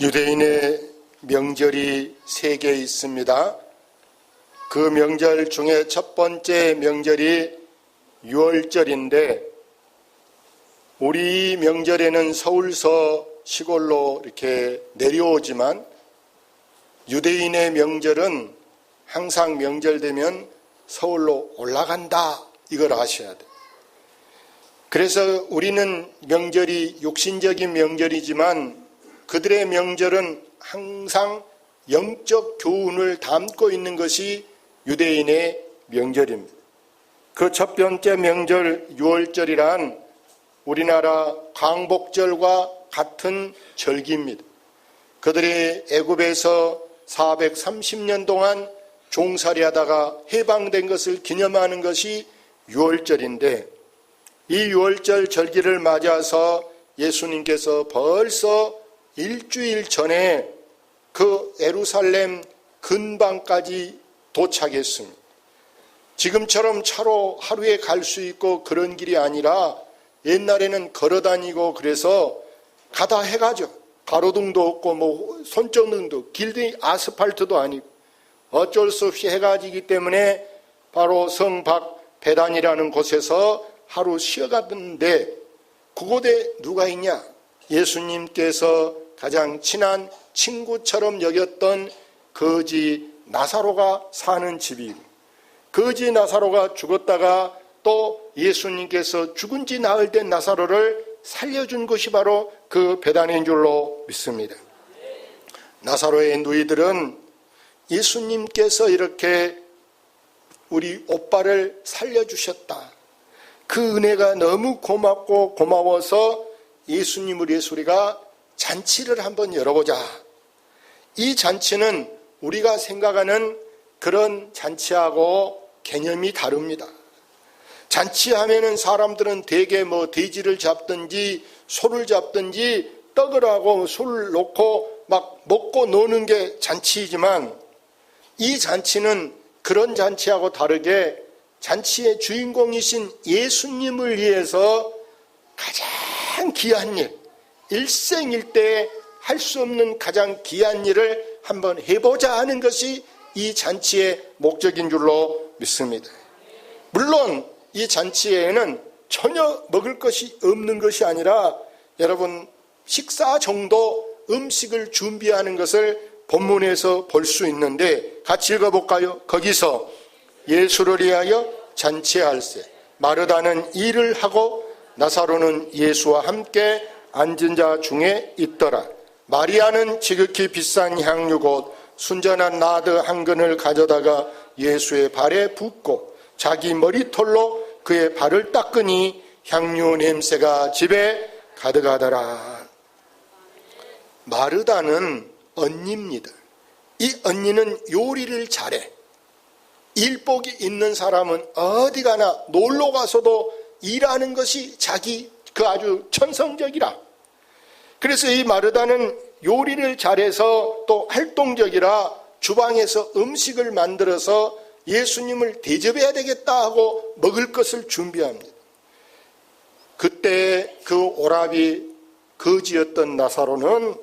유대인의 명절이 세 개 있습니다. 그 명절 중에 첫 번째 명절이 6월절인데 우리 명절에는 서울서 시골로 이렇게 내려오지만 유대인의 명절은 항상 명절 되면 서울로 올라간다 이걸 아셔야 돼. 그래서 우리는 명절이 육신적인 명절이지만 그들의 명절은 항상 영적 교훈을 담고 있는 것이 유대인의 명절입니다. 그 첫 번째 명절 6월절이란 우리나라 광복절과 같은 절기입니다. 그들이 애굽에서 430년 동안 종살이 하다가 해방된 것을 기념하는 것이 6월절인데 이 6월절 절기를 맞아서 예수님께서 벌써 일주일 전에 그 에루살렘 근방까지 도착했습니다. 지금처럼 차로 하루에 갈 수 있고 그런 길이 아니라 옛날에는 걸어 다니고 그래서 가다 해가죠. 가로등도 없고 뭐 손전등도 길이 아스팔트도 아니고 어쩔 수 없이 해가 지기 때문에 바로 성박 배단이라는 곳에서 하루 쉬어갔는데 그곳에 누가 있냐? 예수님께서 가장 친한 친구처럼 여겼던 거지 나사로가 사는 집이고 거지 나사로가 죽었다가 또 예수님께서 죽은 지 나흘 된 나사로를 살려준 것이 바로 그 배단인 줄로 믿습니다. 나사로의 누이들은 예수님께서 이렇게 우리 오빠를 살려주셨다. 그 은혜가 너무 고맙고 고마워서 예수님을 위해 우리가 잔치를 한번 열어보자. 이 잔치는 우리가 생각하는 그런 잔치하고 개념이 다릅니다. 잔치하면은 사람들은 대개 뭐 돼지를 잡든지 소를 잡든지 떡을 하고 술을 놓고 막 먹고 노는 게 잔치이지만 이 잔치는 그런 잔치하고 다르게 잔치의 주인공이신 예수님을 위해서 가장 귀한 일, 일생일대에 할수 없는 가장 귀한 일을 한번 해보자 하는 것이 이 잔치의 목적인 줄로 믿습니다. 물론 이 잔치에는 전혀 먹을 것이 없는 것이 아니라 여러분 식사 정도 음식을 준비하는 것을 본문에서 볼 수 있는데 같이 읽어볼까요? 거기서 예수를 위하여 잔치할세 마르다는 일을 하고 나사로는 예수와 함께 앉은 자 중에 있더라. 마리아는 지극히 비싼 향유 곧 순전한 나드 한 근을 가져다가 예수의 발에 붓고 자기 머리털로 그의 발을 닦으니 향유 냄새가 집에 가득하더라. 마르다는 언니입니다. 이 언니는 요리를 잘해. 일복이 있는 사람은 어디 가나 놀러 가서도 일하는 것이 자기 그 아주 천성적이라. 그래서 이 마르다는 요리를 잘해서 또 활동적이라 주방에서 음식을 만들어서 예수님을 대접해야 되겠다 하고 먹을 것을 준비합니다. 그때 그 오랍이 거지였던 나사로는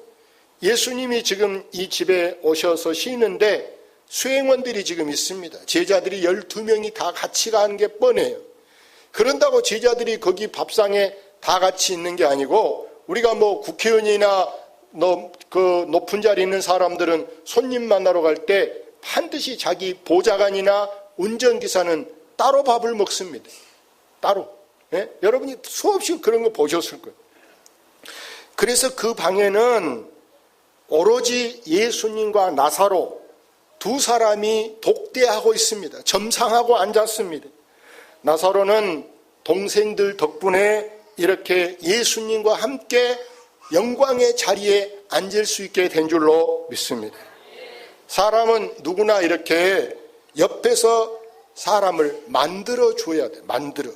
예수님이 지금 이 집에 오셔서 쉬는데 수행원들이 지금 있습니다. 제자들이 12명이 다 같이 가는 게 뻔해요. 그런다고 제자들이 거기 밥상에 다 같이 있는 게 아니고 우리가 뭐 국회의원이나 그 높은 자리에 있는 사람들은 손님 만나러 갈 때 반드시 자기 보좌관이나 운전기사는 따로 밥을 먹습니다. 따로. 예? 여러분이 수없이 그런 거 보셨을 거예요. 그래서 그 방에는 오로지 예수님과 나사로 두 사람이 독대하고 있습니다. 점상하고 앉았습니다. 나사로는 동생들 덕분에 이렇게 예수님과 함께 영광의 자리에 앉을 수 있게 된 줄로 믿습니다. 사람은 누구나 이렇게 옆에서 사람을 만들어 줘야 돼. 만들어.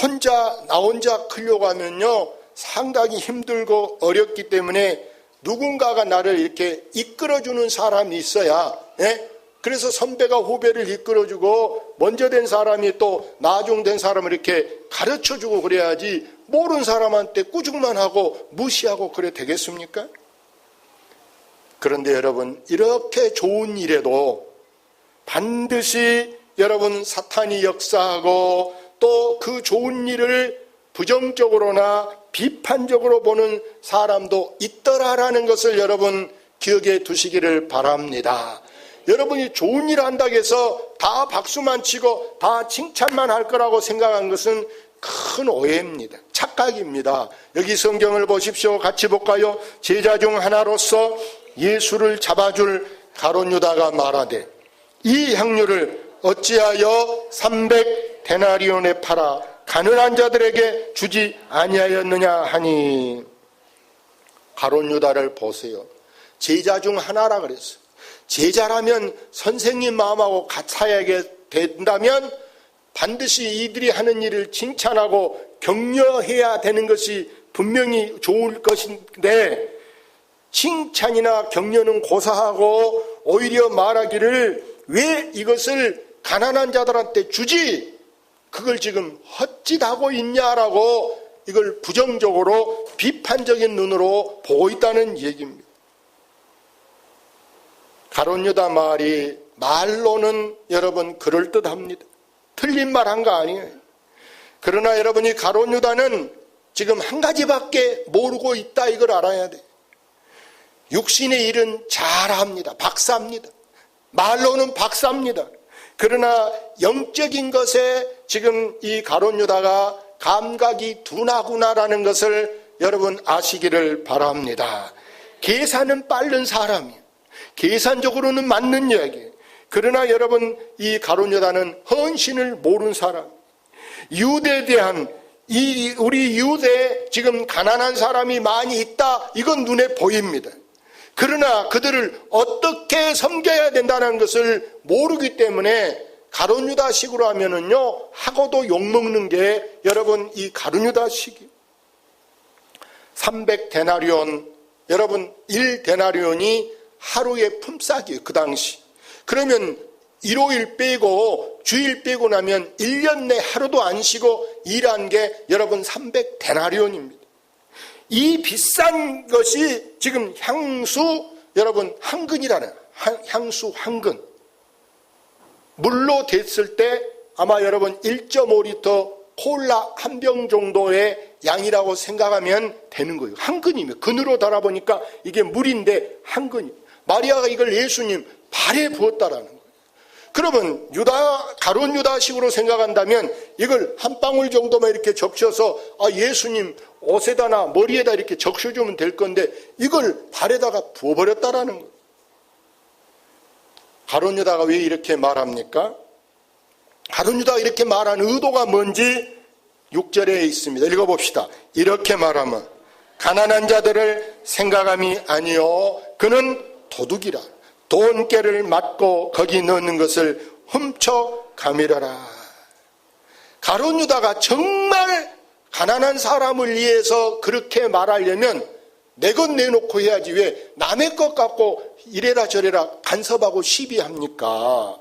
혼자 나 혼자 크려고 하면요 상당히 힘들고 어렵기 때문에 누군가가 나를 이렇게 이끌어주는 사람이 있어야 예? 그래서 선배가 후배를 이끌어주고 먼저 된 사람이 또 나중된 사람을 이렇게 가르쳐주고 그래야지 모르는 사람한테 꾸중만 하고 무시하고 그래 되겠습니까? 그런데 여러분, 이렇게 좋은 일에도 반드시 여러분 사탄이 역사하고 또 그 좋은 일을 부정적으로나 비판적으로 보는 사람도 있더라라는 것을 여러분 기억해 두시기를 바랍니다. 여러분이 좋은 일 한다고 해서 다 박수만 치고 다 칭찬만 할 거라고 생각한 것은 큰 오해입니다. 착각입니다. 여기 성경을 보십시오. 같이 볼까요? 제자 중 하나로서 예수를 잡아줄 가론 유다가 말하되 이 향유를 어찌하여 300 데나리온에 팔아 가난한 자들에게 주지 아니하였느냐 하니 가론 유다를 보세요. 제자 중 하나라 그랬어요. 제자라면 선생님 마음하고 같아야 된다면 반드시 이들이 하는 일을 칭찬하고 격려해야 되는 것이 분명히 좋을 것인데 칭찬이나 격려는 고사하고 오히려 말하기를 왜 이것을 가난한 자들한테 주지? 그걸 지금 헛짓하고 있냐라고 이걸 부정적으로 비판적인 눈으로 보고 있다는 얘기입니다. 가론유다 말이 말로는 여러분 그럴듯합니다. 틀린 말 한 거 아니에요. 그러나 여러분이 가론 유다는 지금 한 가지밖에 모르고 있다 이걸 알아야 돼. 육신의 일은 잘합니다. 박사입니다. 말로는 박사입니다. 그러나 영적인 것에 지금 이 가론 유다가 감각이 둔하구나라는 것을 여러분 아시기를 바랍니다. 계산은 빠른 사람이에요. 계산적으로는 맞는 이야기. 그러나 여러분 이 가론유다는 헌신을 모르는 사람. 유대에 대한 이 우리 유대에 지금 가난한 사람이 많이 있다. 이건 눈에 보입니다. 그러나 그들을 어떻게 섬겨야 된다는 것을 모르기 때문에 가론유다식으로 하면은요 하고도 욕 먹는 게 여러분 이 가론유다식이 300 데나리온 여러분 1 데나리온이 하루의 품삯이에요 그 당시 그러면 일요일 빼고 주일 빼고 나면 1년 내 하루도 안 쉬고 일한 게 여러분 300데나리온입니다 이 비싼 것이 지금 향수 여러분 한근이라는 향수 한근 물로 됐을 때 아마 여러분 1.5리터 콜라 한 병 정도의 양이라고 생각하면 되는 거예요. 한근이면 근으로 달아보니까 이게 물인데 한근이. 마리아가 이걸 예수님 발에 부었다라는 거예요. 그러면 유다 가론 유다식으로 생각한다면 이걸 한 방울 정도만 이렇게 적셔서 아 예수님 옷에다나 머리에다 이렇게 적셔주면 될 건데 이걸 발에다가 부어버렸다라는 거예요. 가론 유다가 왜 이렇게 말합니까? 가론 유다가 이렇게 말한 의도가 뭔지 6절에 있습니다. 읽어봅시다. 이렇게 말하면 가난한 자들을 생각함이 아니요 그는 도둑이라 돈깨를 맞고 거기 넣는 것을 훔쳐 가밀어라. 가론 유다가 정말 가난한 사람을 위해서 그렇게 말하려면 내 것 내놓고 해야지 왜 남의 것 갖고 이래라 저래라 간섭하고 시비합니까?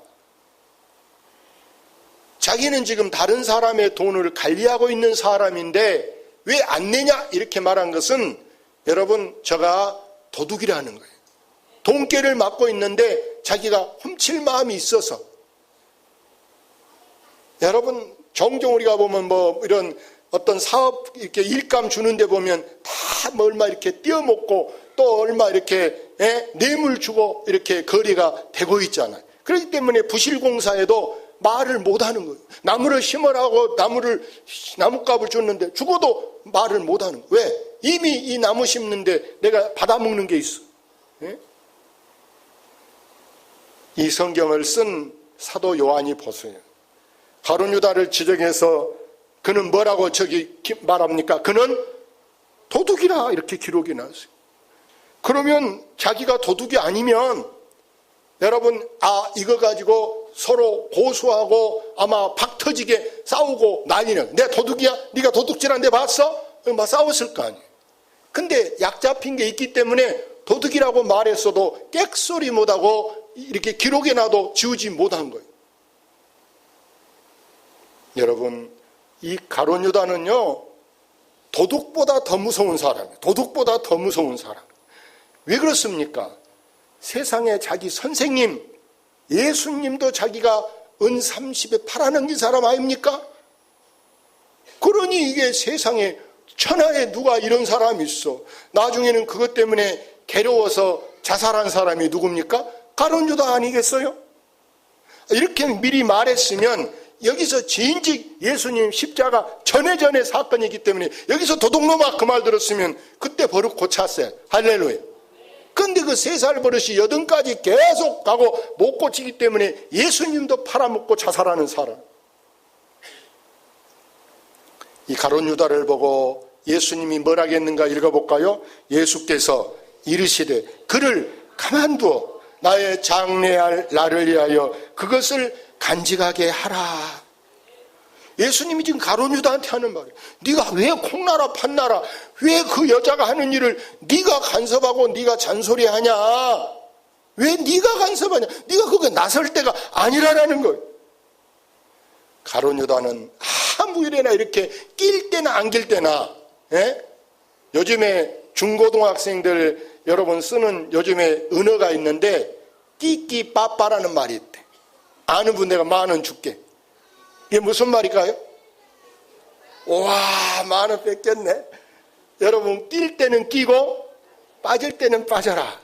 자기는 지금 다른 사람의 돈을 관리하고 있는 사람인데 왜 안 내냐 이렇게 말한 것은 여러분 저가 도둑이라는 거예요. 돈깨를 맞고 있는데 자기가 훔칠 마음이 있어서 여러분 종종 우리가 보면 뭐 이런 어떤 사업 이렇게 일감 주는데 보면 다 뭐 얼마 이렇게 띄어먹고 또 얼마 이렇게 예? 뇌물 주고 이렇게 거리가 되고 있잖아요. 그렇기 때문에 부실공사에도 말을 못하는 거예요. 나무를 심으라고 나무를 나무값을 줬는데 죽어도 말을 못하는 거예요. 왜? 이미 이 나무 심는데 내가 받아먹는 게 있어. 예? 이 성경을 쓴 사도 요한이 보세요. 가론 유다를 지적해서 그는 뭐라고 저기 말합니까? 그는 도둑이라 이렇게 기록이 나왔어요. 그러면 자기가 도둑이 아니면 여러분 아 이거 가지고 서로 고소하고 아마 박 터지게 싸우고 난리는 내 도둑이야? 네가 도둑질한 데 봤어? 막 싸웠을 거 아니에요. 근데 약 잡힌 게 있기 때문에 도둑이라고 말했어도 깨소리 못하고 이렇게 기록에 놔도 지우지 못한 거예요. 여러분, 이 가론 유다는요, 도둑보다 더 무서운 사람이에요. 도둑보다 더 무서운 사람. 왜 그렇습니까? 세상에 자기 선생님, 예수님도 자기가 은 30에 팔아넘긴 사람 아닙니까? 그러니 이게 세상에 천하에 누가 이런 사람이 있어. 나중에는 그것 때문에 괴로워서 자살한 사람이 누굽니까? 가론 유다 아니겠어요? 이렇게 미리 말했으면 여기서 진직 예수님 십자가 전에 전에 사건이기 때문에 여기서 도둑놈아 그 말 들었으면 그때 버릇 고쳤어요. 할렐루야. 근데 그 세 살 버릇이 여든까지 계속 가고 못 고치기 때문에 예수님도 팔아먹고 자살하는 사람. 이 가론 유다를 보고 예수님이 뭐라 했는가 읽어볼까요? 예수께서 이르시되 그를 가만두어 나의 장래할 나를 위하여 그것을 간직하게 하라. 예수님이 지금 가론 유다한테 하는 말이에요. 네가 왜 콩나라 판나라 왜 그 여자가 하는 일을 네가 간섭하고 네가 잔소리하냐? 왜 네가 간섭하냐? 네가 그거 나설 때가 아니라라는 거예요. 가론 유다는 아무 일에나 이렇게 낄 때나 안 낄 때나 예? 요즘에 중고등학생들 여러분 쓰는 요즘에 은어가 있는데 끼끼 빠빠라는 말이 있대. 아는 분 내가 만 원 줄게. 이게 무슨 말일까요? 와, 만 원 뺏겼네. 여러분, 뛸 때는 끼고 빠질 때는 빠져라.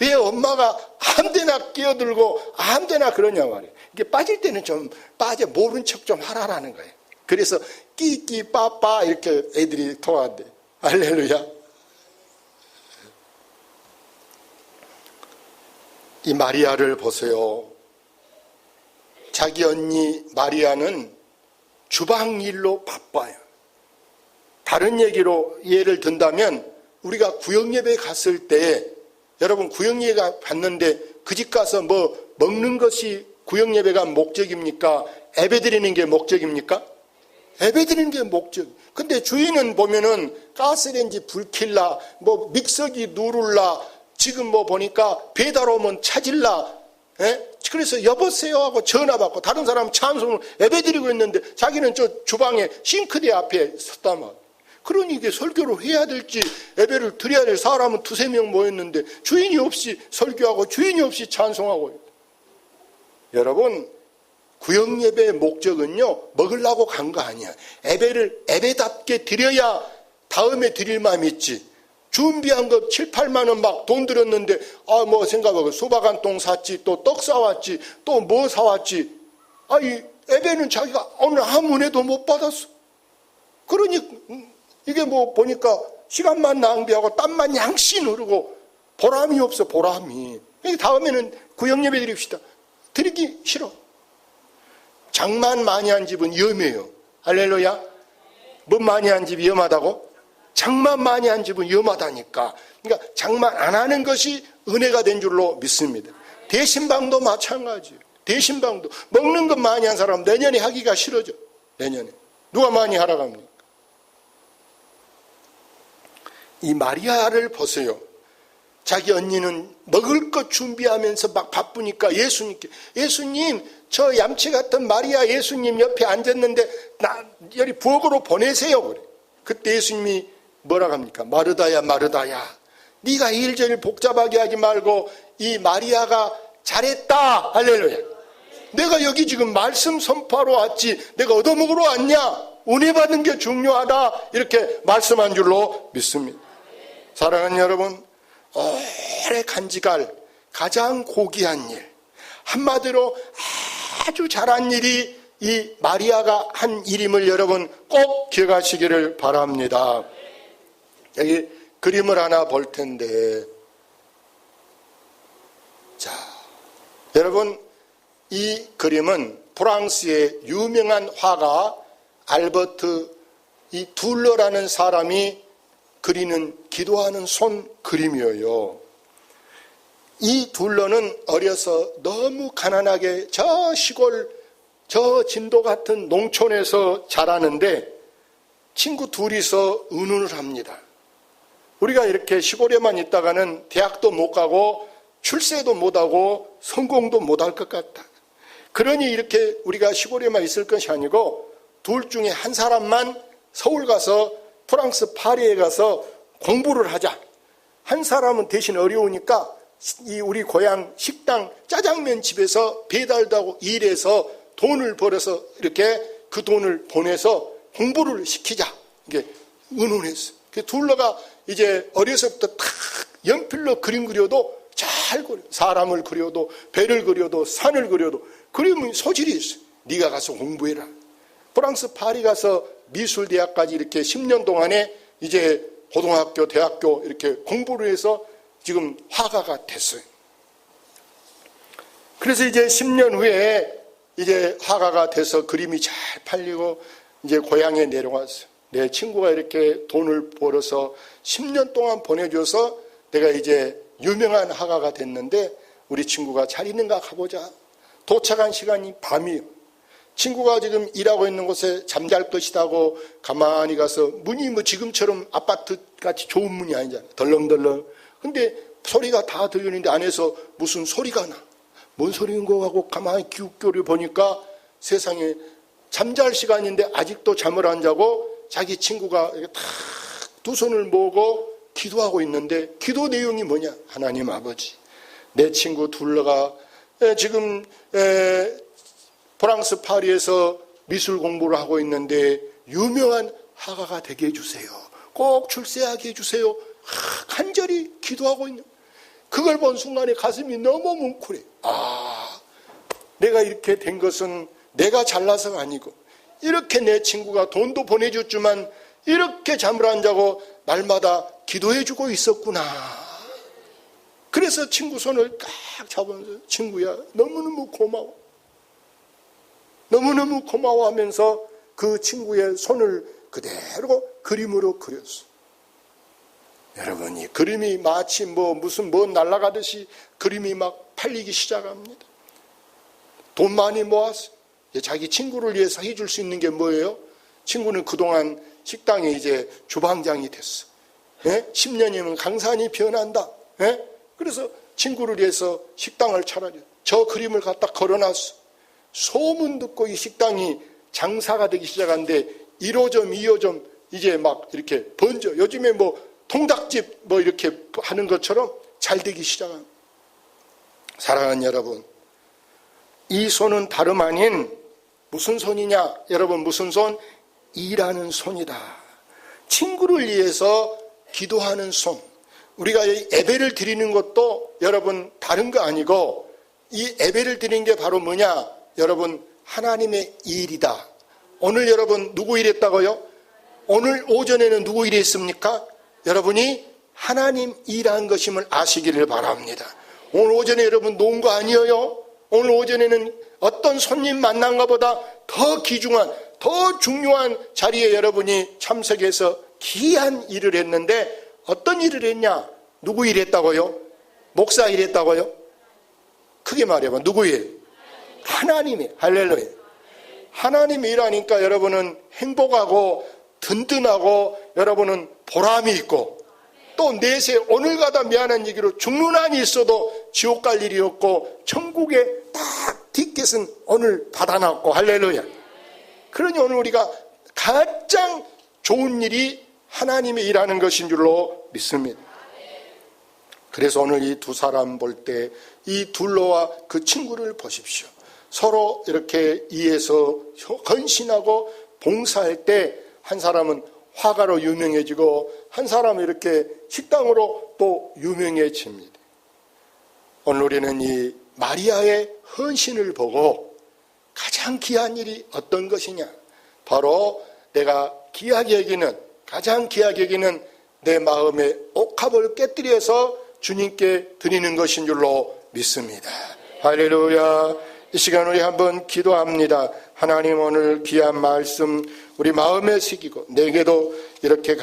왜 엄마가 아무데나 끼어들고 아무데나 그러냐 말이에요. 이게 빠질 때는 좀 빠져 모른 척 좀 하라라는 거예요. 그래서 끼끼 빠빠 이렇게 애들이 통한대. 할렐루야. 이 마리아를 보세요. 자기 언니 마리아는 주방 일로 바빠요. 다른 얘기로 예를 든다면 우리가 구역예배 갔을 때 여러분 구역예배 갔는데 그 집 가서 뭐 먹는 것이 구역예배가 목적입니까? 예배 드리는 게 목적입니까? 예배 드리는 게 목적. 근데 주인은 보면은 가스레인지 불 킬라, 뭐 믹서기 누를라, 지금 뭐 보니까 배달 오면 찾을라, 예? 그래서 여보세요 하고 전화 받고 다른 사람 찬송을 예배 드리고 있는데 자기는 저 주방에 싱크대 앞에 말이야. 그러니 이게 설교를 해야 될지 예배를 드려야 될 사람은 두세 명 모였는데 주인이 없이 설교하고 주인이 없이 찬송하고 여러분 구역 예배의 목적은요 먹으려고 간 거 아니야 예배를 예배답게 드려야 다음에 드릴 마음이 있지 준비한 거 7, 8만 원 막 돈 들였는데 아 뭐 생각하고 수박 한 통 샀지 또 떡 사왔지 또 뭐 사왔지. 아이 예배는 자기가 오늘 아무 은혜도 못 받았어. 그러니 음, 이게 뭐 보니까 시간만 낭비하고 땀만 양씩 흐르고 보람이 없어 보람이. 다음에는 구역 예배 드립시다. 드리기 싫어. 장만 많이 한 집은 위험해요. 할렐루야. 뭐 많이 한 집이 위험하다고? 장만 많이 한 집은 위험하다니까. 그러니까 장만 안 하는 것이 은혜가 된 줄로 믿습니다. 대신방도 마찬가지예요 대신방도. 먹는 것 많이 한 사람 내년에 하기가 싫어져. 내년에. 누가 많이 하라고 합니까? 이 마리아를 보세요. 자기 언니는 먹을 것 준비하면서 막 바쁘니까 예수님께 예수님 저 얌체 같은 마리아 예수님 옆에 앉았는데 나 여기 부엌으로 보내세요. 그래. 그때 예수님이 뭐라 합니까? 마르다야 마르다야. 네가 일절일 복잡하게 하지 말고 이 마리아가 잘했다. 할렐루야. 내가 여기 지금 말씀 선포하러 왔지. 내가 얻어먹으러 왔냐? 은혜 받는 게 중요하다. 이렇게 말씀한 줄로 믿습니다. 사랑하는 여러분, 오래 간직할 가장 고귀한 일, 한마디로 아주 잘한 일이 이 마리아가 한 일임을 여러분 꼭 기억하시기를 바랍니다. 여기 그림을 하나 볼 텐데, 자, 여러분, 이 그림은 프랑스의 유명한 화가 알버트 이 둘러라는 사람이 그리는 기도하는 손 그림이에요. 이 둘러는 어려서 너무 가난하게 저 시골 저 진도 같은 농촌에서 자라는데 친구 둘이서 은훈을 합니다. 우리가 이렇게 시골에만 있다가는 대학도 못 가고 출세도 못 하고 성공도 못할 것 같다. 그러니 이렇게 우리가 시골에만 있을 것이 아니고 둘 중에 한 사람만 서울 가서 프랑스 파리에 가서 공부를 하자. 한 사람은 대신 어려우니까 이 우리 고향 식당 짜장면 집에서 배달도 하고 일해서 돈을 벌어서 이렇게 그 돈을 보내서 공부를 시키자. 이게 의논했어. 그 둘러가 이제 어려서부터 탁 연필로 그림 그려도 잘 그려. 사람을 그려도 배를 그려도 산을 그려도 그림은 소질이 있어. 네가 가서 공부해라. 프랑스 파리 가서 미술대학까지 이렇게 10년 동안에 이제 고등학교, 대학교 이렇게 공부를 해서 지금 화가가 됐어요. 그래서 이제 10년 후에 이제 화가가 돼서 그림이 잘 팔리고 이제 고향에 내려왔어요. 내 친구가 이렇게 돈을 벌어서 10년 동안 보내줘서 내가 이제 유명한 화가가 됐는데 우리 친구가 잘 있는가 가보자. 도착한 시간이 밤이에요. 친구가 지금 일하고 있는 곳에 잠잘 것이다고 가만히 가서 문이 뭐 지금처럼 아파트 같이 좋은 문이 아니잖아요. 덜렁덜렁. 근데 소리가 다 들리는데 안에서 무슨 소리가 나. 뭔 소리인 거 하고 가만히 기웃교를 보니까 세상에 잠잘 시간인데 아직도 잠을 안 자고 자기 친구가 탁두 손을 모으고 기도하고 있는데 기도 내용이 뭐냐? 하나님 아버지, 내 친구 둘러가 에, 지금 에, 프랑스 파리에서 미술 공부를 하고 있는데 유명한 화가가 되게 해주세요. 꼭 출세하게 해주세요. 하, 간절히 기도하고 있는 그걸 본 순간에 가슴이 너무 뭉클해. 아, 내가 이렇게 된 것은 내가 잘나서가 아니고 이렇게 내 친구가 돈도 보내줬지만 이렇게 잠을 안 자고 날마다 기도해주고 있었구나. 그래서 친구 손을 딱 잡으면서 친구야 너무너무 고마워. 너무너무 고마워하면서 그 친구의 손을 그대로 그림으로 그렸어. 여러분, 이 그림이 마치 뭐 무슨 뭐 날아가듯이 그림이 막 팔리기 시작합니다. 돈 많이 모았어. 자기 친구를 위해서 해줄 수 있는 게 뭐예요? 친구는 그동안 식당에 이제 주방장이 됐어. 예? 10년이면 강산이 변한다. 예? 그래서 친구를 위해서 식당을 차려줘. 저 그림을 갖다 걸어놨어. 소문 듣고 이 식당이 장사가 되기 시작한데 1호점, 2호점 이제 막 이렇게 번져. 요즘에 뭐 통닭집 뭐 이렇게 하는 것처럼 잘 되기 시작합니다. 사랑하는 여러분, 이 손은 다름 아닌 무슨 손이냐? 여러분 무슨 손? 일하는 손이다. 친구를 위해서 기도하는 손. 우리가 예배를 드리는 것도 여러분 다른 거 아니고 이 예배를 드리는 게 바로 뭐냐? 여러분 하나님의 일이다. 오늘 여러분 누구 일했다고요? 오늘 오전에는 누구 일했습니까? 여러분이 하나님 일한 것임을 아시기를 바랍니다. 오늘 오전에 여러분 논 거 아니에요? 오늘 오전에는 어떤 손님 만난 것보다 더 귀중한, 더 중요한 자리에 여러분이 참석해서 귀한 일을 했는데 어떤 일을 했냐? 누구 일 했다고요? 목사 일 했다고요? 크게 말해봐. 누구 일? 하나님이. 할렐루야. 하나님이 일하니까 여러분은 행복하고 든든하고 여러분은 보람이 있고 또 내세 오늘 가다 미안한 얘기로 죽는 한이 있어도 지옥 갈 일이 없고 천국에 딱 티켓은 오늘 받아놨고 할렐루야. 그러니 오늘 우리가 가장 좋은 일이 하나님이 일하는 것인 줄로 믿습니다. 그래서 오늘 이 두 사람 볼 때 이 둘로와 그 친구를 보십시오. 서로 이렇게 이해서 헌신하고 봉사할 때 한 사람은 화가로 유명해지고 한 사람은 이렇게 식당으로 또 유명해집니다. 오늘 우리는 이 마리아의 헌신을 보고 가장 귀한 일이 어떤 것이냐? 바로 내가 귀하게 여기는 가장 귀하게 여기는 내 마음의 옥합을 깨뜨려서 주님께 드리는 것인 줄로 믿습니다. 할렐루야. 이 시간 우리 한번 기도합니다. 하나님 오늘 귀한 말씀 우리 마음에 새기고 내게도 이렇게